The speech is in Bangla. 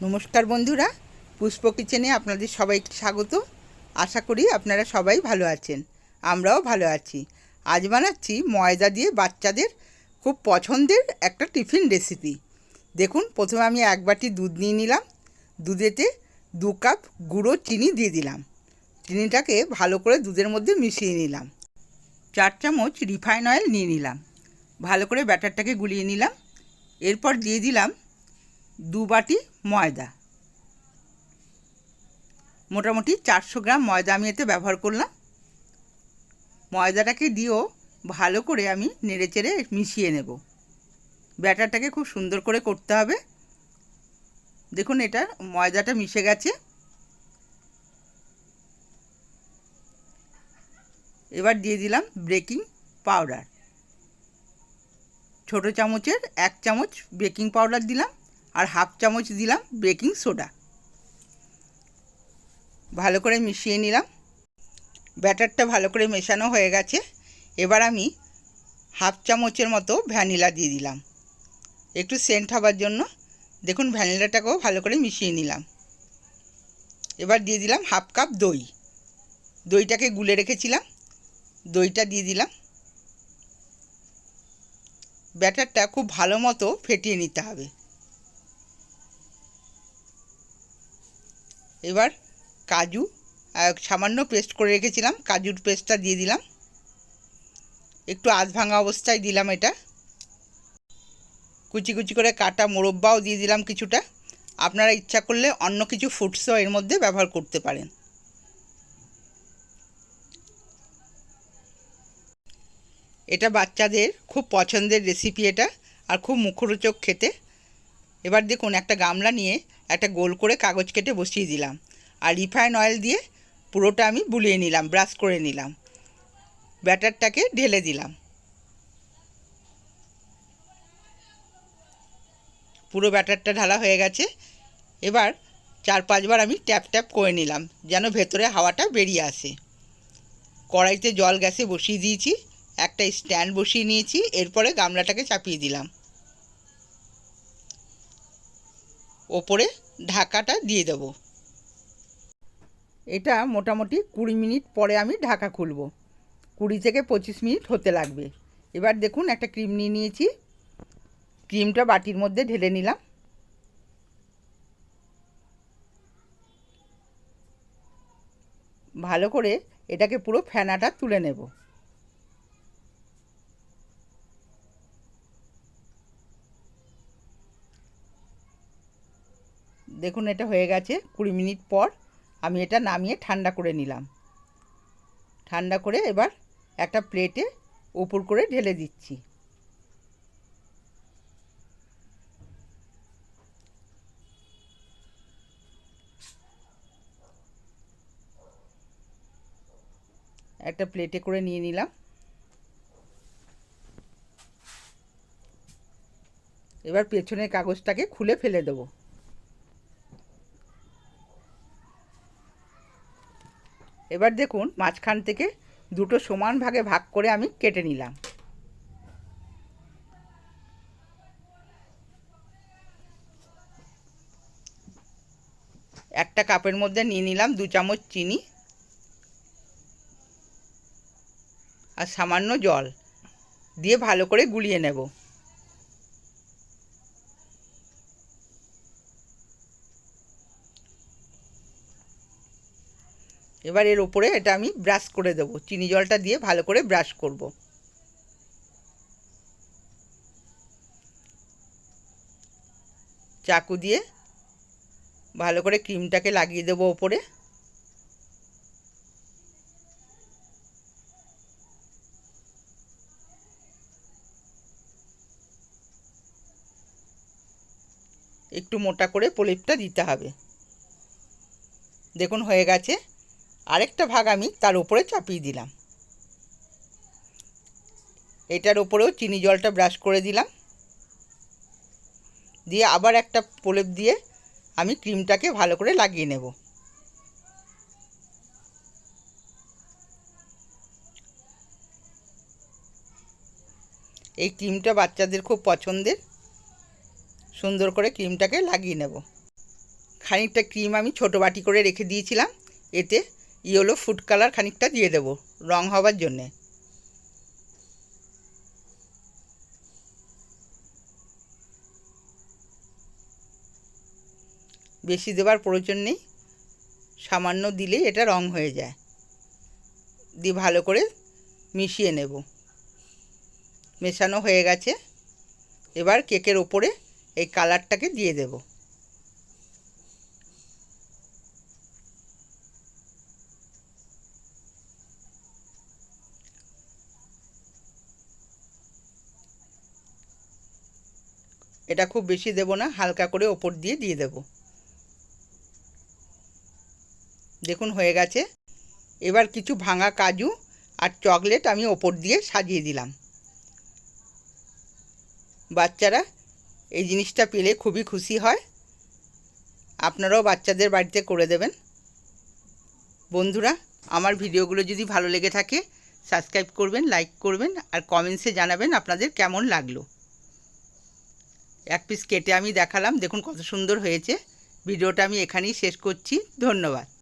নমস্কার বন্ধুরা, পুষ্প কিচেনে আপনাদের সবাইকে স্বাগত। আশা করি আপনারা সবাই ভালো আছেন, আমরাও ভালো আছি। আজ বানাচ্ছি ময়দা দিয়ে বাচ্চাদের খুব পছন্দের একটা টিফিন রেসিপি। দেখুন, প্রথমে আমি এক বাটি দুধ নিয়ে নিলাম। দুধেতে দু কাপ গুঁড়ো চিনি দিয়ে দিলাম। চিনিটাকে ভালো করে দুধের মধ্যে মিশিয়ে নিলাম। চার চামচ রিফাইন অয়েল নিয়ে নিলাম। ভালো করে ব্যাটারটাকে গুলিয়ে নিলাম। এরপর দিয়ে দিলাম দু বাটি ময়দা। মোটামুটি চারশো গ্রাম ময়দা আমি এতে ব্যবহার করলাম। ময়দাটাকে দিয়েও ভালো করে আমি নেড়ে চেড়ে মিশিয়ে নেব। ব্যাটারটাকে খুব সুন্দর করে করতে হবে। দেখুন এটা ময়দাটা মিশে গেছে। এবার দিয়ে দিলাম বেকিং পাউডার। ছোট চামচের এক চামচ বেকিং পাউডার দিলাম। আর হাফ চামচ দিলাম বেকিং সোডা। ভালো করে মিশিয়ে নিলাম। ব্যাটারটা ভালো করে মেশানো হয়ে গেছে। এবার আমি হাফ চামচের মতো ভ্যানিলা দিয়ে দিলাম। একটু সেন্ট হবার জন্য দেখুন ভ্যানিলাটাকেও ভালো করে মিশিয়ে নিলাম। এবার দিয়ে দিলাম হাফ কাপ দই। দইটাকে গুলে রেখেছিলাম। দইটা দিয়ে দিলাম। ব্যাটারটা খুব ভালো মতো ফেটিয়ে নিতে হবে। এবার কাজু সামান্য পেস্ট করে রেখেছিলাম, কাজুর পেস্টটা দিয়ে দিলাম। একটু আধ ভাঙা অবস্থায় দিলাম এটা। কুচি কুচি করে কাটা মোরব্বাও দিয়ে দিলাম কিছুটা। আপনারা ইচ্ছা করলে অন্য কিছু ফুডসও এর মধ্যে ব্যবহার করতে পারেন। এটা বাচ্চাদের খুব পছন্দের রেসিপি এটা, আর খুব মুখরোচক খেতে। এবার দেখুন, একটা গামলা নিয়ে একটা গোল করে কাগজ কেটে বসিয়ে দিলাম। আর রিফাইন অয়েল দিয়ে পুরোটা আমি বুলিয়ে নিলাম, ব্রাশ করে নিলাম। ব্যাটারটাকে ঢেলে দিলাম। পুরো ব্যাটারটা ঢালা হয়ে গেছে। এবার চার পাঁচবার আমি ট্যাপ ট্যাপ করে নিলাম, যেন ভেতরে হাওয়াটা বেরিয়ে আসে। কড়াইতে জল গ্যাসে বসিয়ে দিয়েছি, একটা স্ট্যান্ড বসিয়ে নিয়েছি, এরপরে গামলাটাকে চাপিয়ে দিলাম। ওপরে ঢাকাটা দিয়ে দেব। এটা মোটামুটি কুড়ি মিনিট পরে আমি ঢাকা খুলব। কুড়ি থেকে পঁচিশ মিনিট হতে লাগবে। এবার দেখুন, একটা ক্রিম নিয়ে নিয়েছি। ক্রিমটা বাটির মধ্যে ঢেলে নিলাম। ভালো করে এটাকে পুরো ফেনাটা তুলে নেব। দেখুন, এটা হয়ে গেছে কুড়ি মিনিট পর। আমি এটা নামিয়ে ঠান্ডা করে নিলাম। ঠান্ডা করে এবার একটা প্লেটে উপর করে ঢেলে দিচ্ছি। একটা প্লেটে করে নিয়ে নিলাম। এবার পেছনের কাগজটাকে খুলে ফেলে দেবো। এবার দেখুন মাঝখান থেকে দুটো সমান ভাগে ভাগ করে আমি কেটে নিলাম। একটা কাপের মধ্যে নিয়ে নিলাম দু চামচ চিনি আর সামান্য জল দিয়ে ভালো করে গুলিয়ে নেব। এবার এর ওপরে এটা আমি ব্রাশ করে দেবো। চিনি জলটা দিয়ে ভালো করে ব্রাশ করব। চাকু দিয়ে ভালো করে ক্রিমটাকে লাগিয়ে দেবো ওপরে। একটু মোটা করে প্রলেপটা দিতে হবে। দেখুন হয়ে গেছে। আরেকটা ভাগ আমি তার উপরে চাপিয়ে দিলাম। এটার উপরেও চিনি জলটা ব্রাশ করে দিলাম। দিয়ে আবার একটা প্রলেপ দিয়ে আমি ক্রিমটাকে ভালো করে লাগিয়ে নেব। এই ক্রিমটা বাচ্চাদের খুব পছন্দের। সুন্দর করে ক্রিমটাকে লাগিয়ে নেব। খানিকটা ক্রিম আমি ছোট বাটি করে রেখে দিয়েছিলাম। এতে ইয়েলো ফুড কালার খানিকটা দিয়ে দেব, রং হবার জন্যে। বেশি দেবার প্রয়োজন নেই, সামান্য দিলে এটা রং হয়ে যায়। দিয়ে ভালো করে মিশিয়ে নেব। মেশানো হয়ে গেছে। এবার কেকের ওপরে এই কালারটাকে দিয়ে দেব। এটা খুব বেশি দেব না, হালকা করে ওপর দিয়ে দিয়ে দেব। দেখুন, হয়ে গেছে। এবার কিছু ভাঙা কাজু আর চকলেট আমি ওপর দিয়ে সাজিয়ে দিলাম। বাচ্চারা এই জিনিসটা পেলে খুবই খুশি হয়। আপনারাও বাচ্চাদের বাড়িতে করে দেবেন। বন্ধুরা, আমার ভিডিওগুলো যদি ভালো লেগে থাকে, সাবস্ক্রাইব করবেন, লাইক করবেন আর কমেন্টসে জানাবেন আপনাদের কেমন লাগল। এক পিস কেটে আমি দেখালাম, দেখুন কত সুন্দর হয়েছে। ভিডিওটা আমি এখানেই শেষ করছি, ধন্যবাদ।